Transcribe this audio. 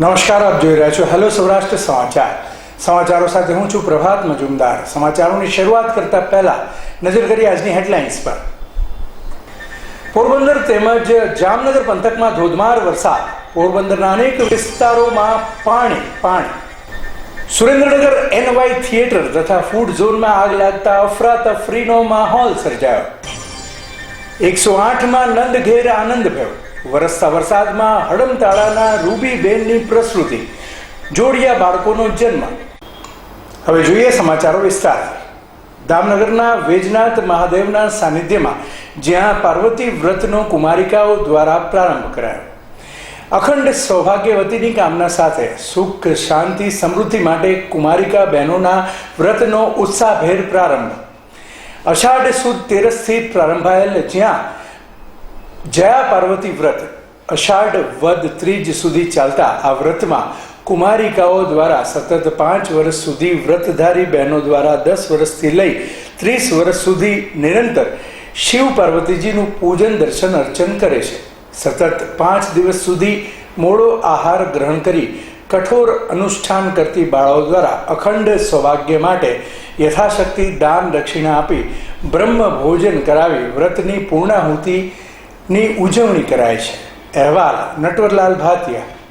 નમસ્કાર, આપ જોઈ રહ્યા છો હેલો સૌરાષ્ટ્ર સમાચાર. સમાચારો સાથે હું છું પ્રભાત મજુમદાર. સમાચારોની શરૂઆત કરતા પહેલા નજર કરી આજની હેડલાઇન્સ પર. પોરબંદર તેમજ જામનગર પંથકમાં ધોધમાર વરસાદ. પોરબંદરના અનેક વિસ્તારોમાં પાણી પાણી. સુરેન્દ્રનગર એનવાય થિયેટર તથા ફૂડ ઝોનમાં આગ લાગતા અફરાતફરીનો માહોલ સર્જાયો. એકસો આઠમાં નંદ ઘેર આનંદ ભયો. વરસતા વરસાદમાં હડમતાળાના રૂબીબેનની પ્રસ્તુતિ જોડિયા બાળકોનો જન્મ. હવે જોઈએ સમાચારો વિસ્તારથી. દામનગરના વેજનાથ મહાદેવના સાનિધ્યમાં જ્યાં પાર્વતી વ્રતનો કુમારિકાઓ દ્વારા પ્રારંભ કરાયો. અખંડ સૌભાગ્યવતીની કામના સાથે સુખ, શાંતિ, સમૃદ્ધિ માટે કુમારિકા બહેનોના વ્રતનો ઉત્સાહભેર પ્રારંભ. અષાઢ સુદ તેરસથી પ્રારંભાયેલ જ્યાં જયા પાર્વતી વ્રત, અષાઢ વદ ત્રીજ સુધી ચાલતા આ વ્રતમાં કુમારિકાઓ દ્વારા સતત પાંચ વર્ષ સુધી વ્રતધારી બહેનો દ્વારા દસ વર્ષથી લઈ ત્રીસ વર્ષ સુધી નિરંતર શિવ પાર્વતીજીનું પૂજન, દર્શન, અર્ચન કરે છે. સતત પાંચ દિવસ સુધી મોડો આહાર ગ્રહણ કરી કઠોર અનુષ્ઠાન કરતી બાળાઓ દ્વારા અખંડ સૌભાગ્ય માટે યથાશક્તિ દાન દક્ષિણા આપી બ્રહ્મ ભોજન કરાવી વ્રતની પૂર્ણાહુતિ ની ઉજવણી કરાય છે. અહેવાલ નટવરલાલ ભાતિયા